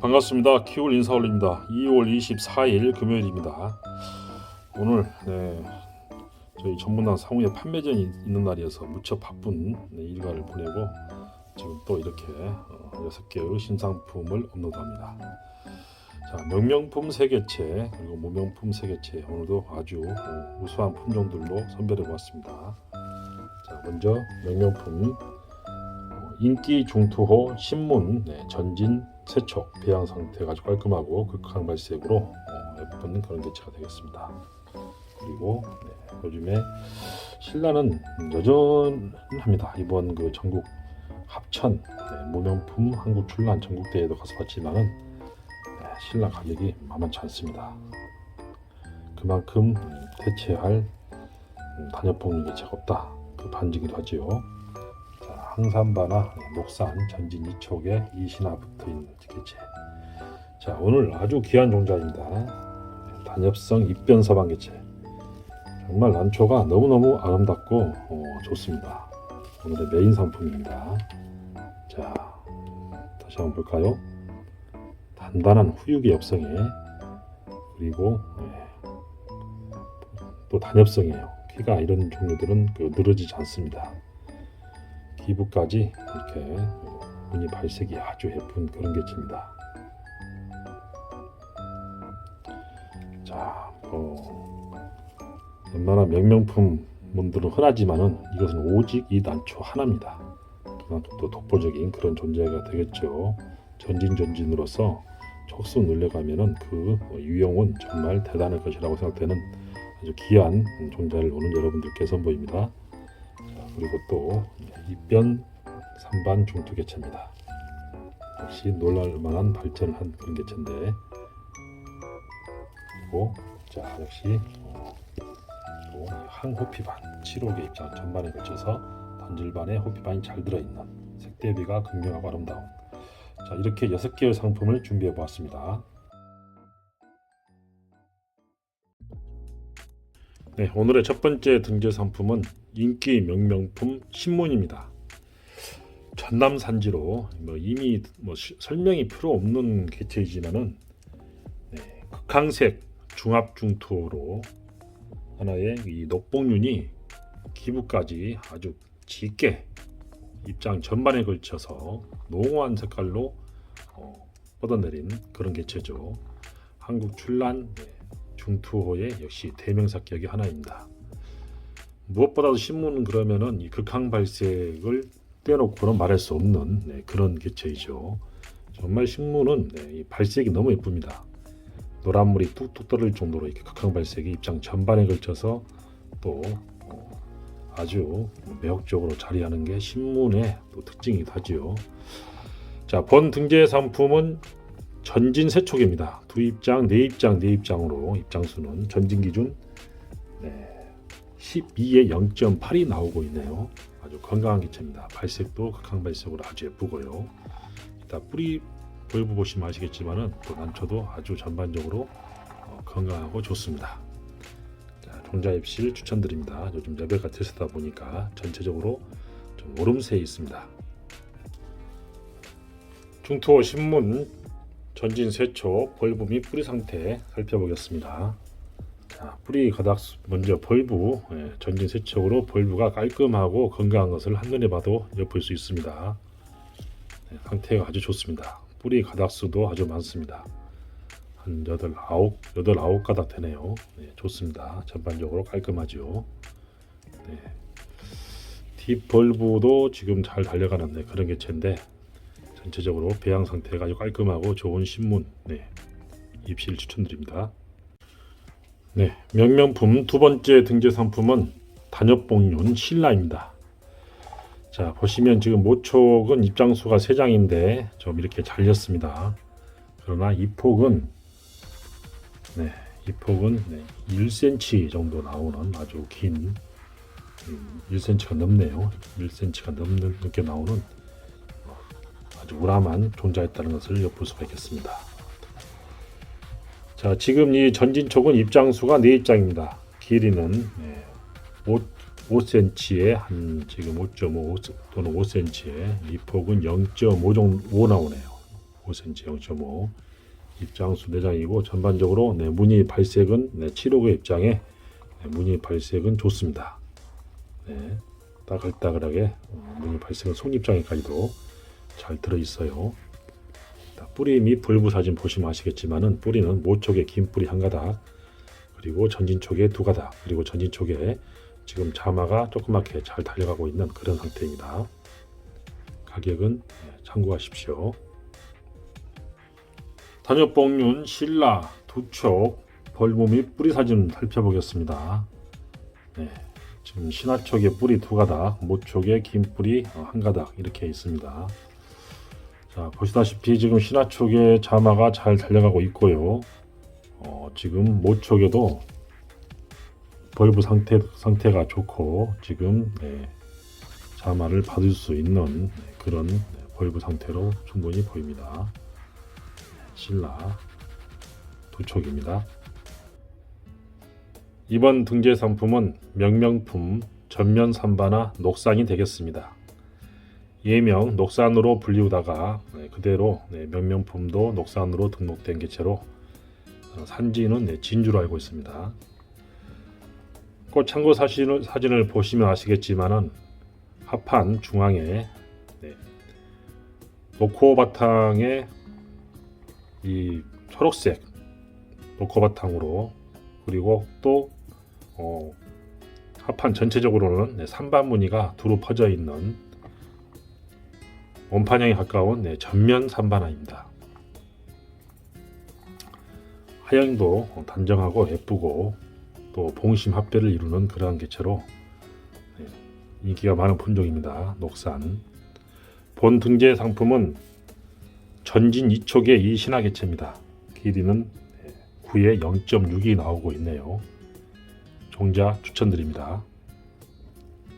반갑습니다. 키울 인사올입니다. 2월 24일 금요일입니다. 오늘 네, 저희 전문당 상호의 판매전이 있는 날이어서 무척 바쁜 네, 일과를 보내고 지금 또 이렇게 어, 6개의 신상품을 업로드합니다. 자, 명명품 세개체 그리고 무명품 세개체 오늘도 아주 어, 우수한 품종들로 선별해 보았습니다. 자, 먼저 명명품 어, 인기 중투호 신문 네, 전진 세척 배양 상태가 아주 깔끔하고 극한 발색으로 어, 예쁜 그런 개체가 되겠습니다. 그리고 네, 요즘에 신라는 여전합니다. 이번 그 전국 합천 네, 무명품 한국 출란 전국 대회도 가서 봤지만은 네, 신라 가격이 만만치 않습니다. 그만큼 음, 대체할 음, 단엽봉 개체가 없다. 그 반지기도 하지요. 자, 항산바나 녹산 전진 이촉에 이신화 붙어 있는 개체. 자, 오늘 아주 귀한 종자입니다. 단엽성 입변 서방 개체. 정말 난초가 너무너무 아름답고 어, 좋습니다. 오늘의 메인 상품입니다. 자, 다시 한번 볼까요? 단단한 후육의 엽성에 그리고 예, 또 단엽성이에요. 키가 이런 종류들은 그 늘어지지 않습니다. 기부까지 이렇게 무늬 발색이 아주 예쁜 그런 개체입니다. 자, 어, 웬만한 명명품 분들은 흔하지만은 이것은 오직 이 난초 하나입니다. 그만큼 또 독보적인 그런 존재가 되겠죠. 전진 전진으로서 촉수 늘려가면은 그 유형은 정말 대단할 것이라고 생각되는 아주 귀한 존재를 오늘 여러분들께 선보입니다. 자, 그리고 또 입변 삼반 중투 개체입니다. 역시 놀랄만한 발전을 한 그런 개체인데 그리고 자 역시 어, 또 항호피반 7호개 입장 전반에 걸쳐서 단질반에 호피반이 잘 들어있는 색대비가 극명하고 아름다운 자 이렇게 여섯 개의 상품을 준비해 보았습니다. 네, 오늘의 첫 번째 등재 상품은 인기 명명품 신문입니다. 전남 산지로 뭐 이미 뭐 시- 설명이 필요 없는 개체이지만은 네, 극항색 중압 중투로 하나의 이 녹봉윤이 기부까지 아주 짙게 입장 전반에 걸쳐서 농후한 색깔로 어, 뻗어내린 그런 개체죠. 한국 출란 네, 중투호의 역시 대명사격이 하나입니다. 무엇보다도 신문은 그러면은 이 극항 발색을 떼놓고는 말할 수 없는 네, 그런 개체이죠. 정말 신문은 네, 이 발색이 너무 예쁩니다. 노란물이 뚝뚝 떨어질 정도로 이렇게 극항 발색이 입장 전반에 걸쳐서 또 어, 아주 매혹적으로 자리하는 게 신문의 또 특징이기도 하지요. 자, 본 등재 상품은 전진 세촉입니다. 두 입장, 네 입장, 네 입장으로 입장수는 전진 기준 네, 12에 0.8이 나오고 있네요. 아주 건강한 기체입니다. 발색도 극한 발색으로 아주 예쁘고요. 일단 뿌리 볼부 보시면 아시겠지만은 또 난초도 아주 전반적으로 어, 건강하고 좋습니다. 자, 종자 입실 추천드립니다. 요즘 레벨가 대세다 보니까 전체적으로 좀 오름세에 있습니다. 중투호 신문 전진 세초 벌브 및 뿌리 상태 살펴보겠습니다. 자, 뿌리 가닥 먼저 벌브 예, 전진 세척으로 벌브가 깔끔하고 건강한 것을 한눈에 봐도 엿볼 수 있습니다. 네, 상태가 아주 좋습니다. 뿌리 가닥 수도 아주 많습니다. 한 여덟 아홉 여덟 아홉 가닥 되네요. 네, 좋습니다. 전반적으로 깔끔하죠. 네. 딥 벌브도 지금 잘 달려가는 네, 그런 개체인데 전체적으로 배양 상태가 아주 깔끔하고 좋은 신문 네, 입실 추천드립니다. 네, 명명품 두 번째 등재 상품은 단엽봉륜 신라입니다. 자 보시면 지금 모촉은 입장수가 3장인데 좀 이렇게 잘렸습니다. 그러나 이 폭은 네, 이 폭은 네, 1cm 정도 나오는 아주 긴 음, 1cm가 넘네요. 1cm가 넘는 넘게 나오는 아주 우람한 존재했다는 것을 엿볼 수가 있겠습니다. 자, 지금 이 전진촉은 입장수가 4입장입니다. 길이는 네, 5, 5cm에 한 지금 5.5 또는 5cm에 이 폭은 0.5 정도 나오네요. 5cm 0.5 입장수 4장이고 전반적으로 네, 무늬 발색은 네, 7호의 입장에 네, 무늬 발색은 좋습니다. 네, 따글따글하게 어, 무늬 발색은 속입장에까지도 잘 들어 있어요. 뿌리 및 벌부 사진 보시면 아시겠지만은 뿌리는 모쪽에 긴 뿌리 한 가닥 그리고 전진 쪽에 두 가닥 그리고 전진 쪽에 지금 자마가 조그맣게 잘 달려가고 있는 그런 상태입니다. 가격은 네, 참고하십시오. 단엽봉륜 신라 두촉 벌무 및 뿌리 사진 살펴보겠습니다. 네, 지금 신화 쪽에 뿌리 두 가닥, 모 쪽에 긴 뿌리 어, 한 가닥 이렇게 있습니다. 자 보시다시피 지금 신화 쪽에 자마가 잘 달려가고 있고요. 어, 지금 모 쪽에도 벌브 상태 상태가 좋고 지금 네, 자마를 받을 수 있는 네, 그런 네, 벌브 상태로 충분히 보입니다. 신라 두 촉입니다. 이번 등재 상품은 명명품 전면 삼바나 녹산이 되겠습니다. 예명 녹산으로 불리우다가 네, 그대로 네, 명명품도 녹산으로 등록된 개체로 어, 산지는 네, 진주로 알고 있습니다. 꽃 참고 사진을, 사진을 보시면 아시겠지만은 합판 중앙에 네, 노코 바탕에 이 초록색 노코 바탕으로 그리고 또 어, 합판 전체적으로는 네, 산반 무늬가 두루 퍼져 있는 원판형에 가까운 네, 전면 산반화입니다. 하양도 단정하고 예쁘고 또 봉심 합배를 이루는 그러한 개체로 네, 인기가 많은 품종입니다. 녹산. 본 등재 상품은 전진 2촉의 이 신화 개체입니다. 길이는 9에 0.6이 나오고 있네요. 종자 추천드립니다.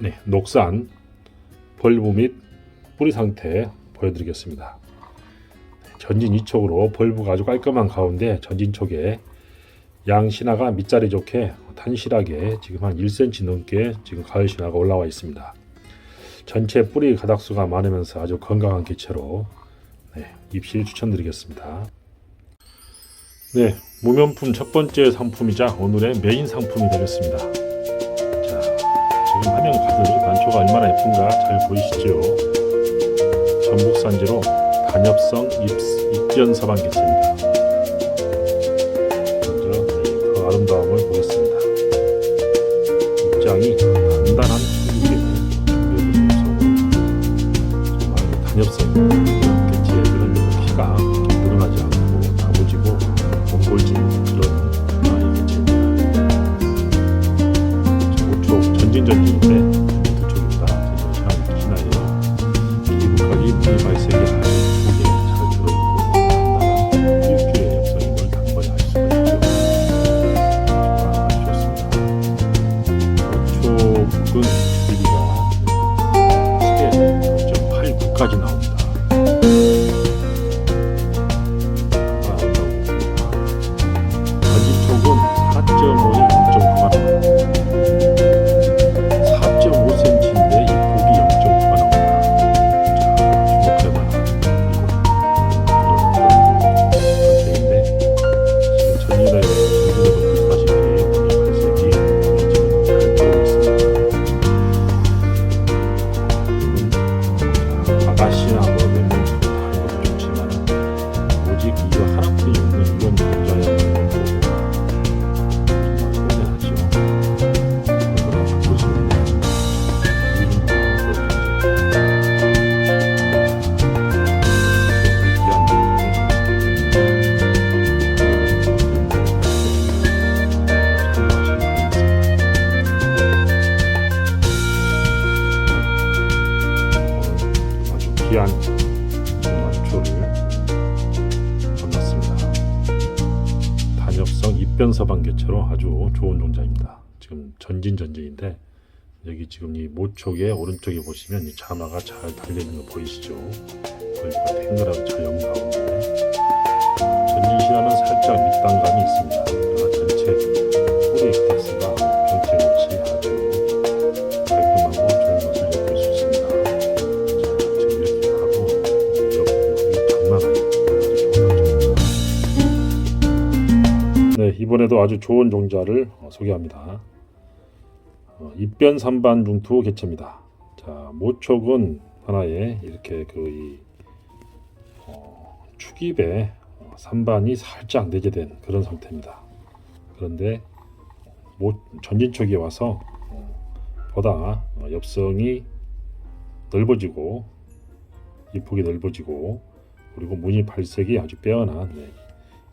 네, 녹산 벌브 및 뿌리 상태 보여드리겠습니다. 전진 2촉으로 벌브가 아주 깔끔한 가운데 전진 촉에 양 신화가 밑자리 좋게 탄실하게 지금 한 1cm 넘게 지금 가을 신화가 올라와 있습니다. 전체 뿌리 가닥수가 많으면서 아주 건강한 개체로 네, 입실 추천드리겠습니다. 네, 무명품 첫 번째 상품이자 오늘의 메인 상품이 되겠습니다. 자, 지금 화면 가득 난초가 얼마나 예쁜가 잘 보이시죠? 전북 산지로 단엽성 입, 입변 서방 개체입니다. 귀한 만초를 만났습니다. 단엽성 입변서방 개체로 아주 좋은 종자입니다. 지금 전진 전진인데 여기 지금 이 모쪽에 오른쪽에 보시면 이 자마가 잘 달려 있는 거 보이시죠? 거기가 탱글하고 잘영 나오는데 전진 시야는 살짝 밑단감이 있습니다. 이번에도 아주 좋은 종자를 어, 소개합니다. 어, 입변 삼반 중투 개체입니다. 자, 모촉은 하나에 이렇게 그이 어, 축입에 어, 삼반이 살짝 내재된 그런 상태입니다. 그런데 모, 전진촉이 와서 어, 보다 어, 엽성이 넓어지고 입폭이 넓어지고 그리고 무늬 발색이 아주 빼어난 네,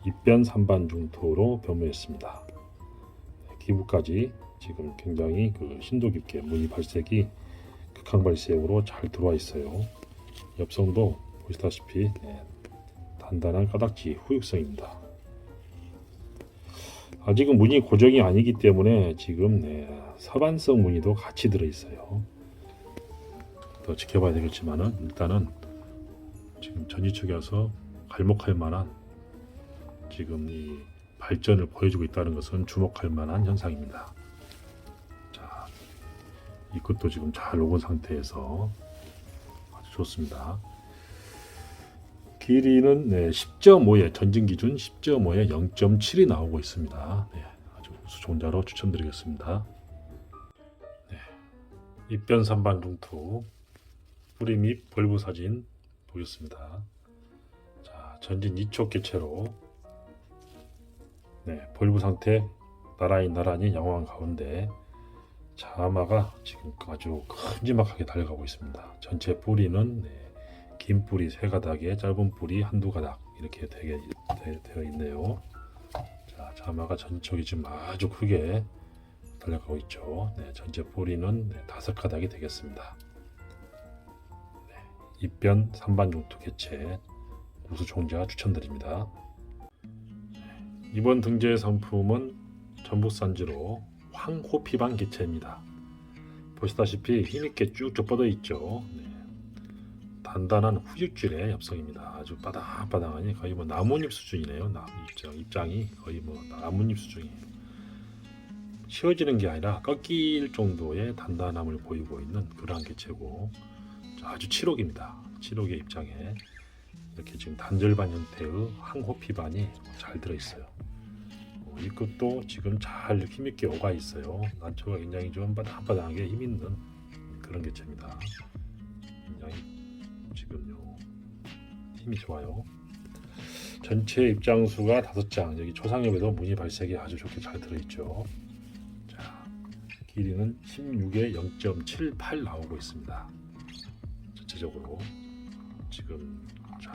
입변 삼반 중토로 변모했습니다. 네, 기부까지 지금 굉장히 그 심도 깊게 무늬 발색이 극한 발색으로 잘 들어와 있어요. 엽성도 보시다시피 네, 단단한 까닥지 후육성입니다. 아직은 무늬 고정이 아니기 때문에 지금 네, 서반성 무늬도 같이 들어 있어요. 더 지켜봐야 되겠지만은 일단은 지금 전지축에 와서 갈목할 만한 지금 이 발전을 보여주고 있다는 것은 주목할 만한 현상입니다. 자, 이 끝도 지금 잘 녹은 상태에서 아주 좋습니다. 길이는 네, 10.5에 전진 기준 10.5에 0.7이 나오고 있습니다. 네, 아주 우수 종자로 추천드리겠습니다. 네, 입변 삼반 중투 뿌리 및 벌브 사진 보겠습니다. 자, 전진 2초 개체로 네, 벌브 상태 나란히 나란히 양호한 가운데 자마가 지금 아주 큼지막하게 달려가고 있습니다. 전체 뿌리는 네, 긴 뿌리 세 가닥에 짧은 뿌리 한두 가닥 이렇게 되게 되, 되어 있네요. 자, 자마가 전쪽이 지금 아주 크게 달려가고 있죠. 네, 전체 뿌리는 네, 다섯 가닥이 되겠습니다. 네, 입변 삼반 중투 개체 우수 종자 추천드립니다. 네, 이번 등재 상품은 전북산지로 황호피방 개체입니다. 보시다시피 힘있게 쭉쭉 뻗어 있죠. 네. 단단한 후직줄의 엽성입니다. 아주 바닥바닥하니 거의 뭐 나뭇잎 수준이네요. 나, 입장 입장이 거의 뭐 나뭇잎 수준이에요. 씌워지는 게 아니라 꺾일 정도의 단단함을 보이고 있는 그러한 개체고 아주 7호기입니다. 7호기 입장에 이렇게 지금 단절반 형태의 항호피반이 잘 들어 있어요. 어, 이 끝도 지금 잘 힘있게 오가 있어요. 난초가 굉장히 좀 바닥바닥하게 힘 있는 그런 개체입니다. 굉장히 지금요 힘이 좋아요. 전체 입장수가 다섯 장 여기 초상엽에도 무늬 발색이 아주 좋게 잘 들어있죠. 자 길이는 16에 0.78 나오고 있습니다. 전체적으로 지금 자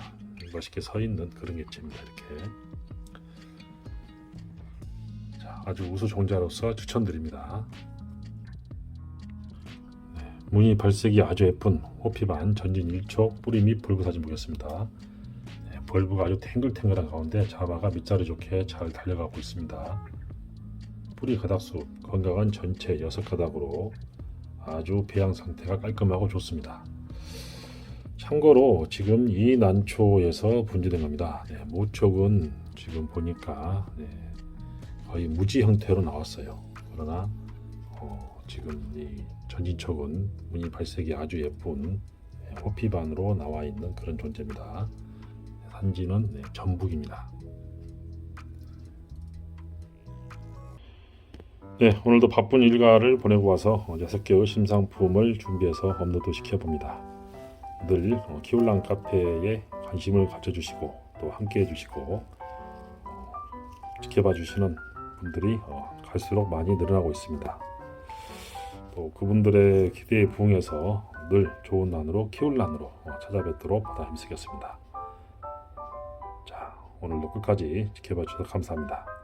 멋있게 서 있는 그런 개체입니다. 이렇게 자 아주 우수 종자로서 추천드립니다. 무늬 발색이 아주 예쁜 호피반 전진 1초 뿌리 및 벌브 사진 보겠습니다. 네, 벌브가 아주 탱글탱글한 가운데 자마가 밑자리 좋게 잘 달려가고 있습니다. 뿌리 가닥수 건강한 전체 6가닥으로 아주 배양 상태가 깔끔하고 좋습니다. 참고로 지금 이 난초에서 분지된 겁니다. 네, 모촉은 지금 보니까 네, 거의 무지 형태로 나왔어요. 그러나 어, 지금 이 전진척은 무늬 발색이 아주 예쁜 네, 호피반으로 나와 있는 그런 존재입니다. 산지는 네, 전북입니다. 네, 오늘도 바쁜 일과를 보내고 와서 어, 여섯 개의 신상품을 준비해서 업로드 시켜봅니다. 늘 어, 키울랑 카페에 관심을 가져주시고 또 함께 해 주시고 어, 지켜봐 주시는 분들이 어, 갈수록 많이 늘어나고 있습니다. 또 그분들의 기대에 부응해서 늘 좋은 난으로 키울 난으로 어, 찾아뵙도록 보다 힘쓰겠습니다. 자 오늘도 끝까지 지켜봐 주셔서 감사합니다.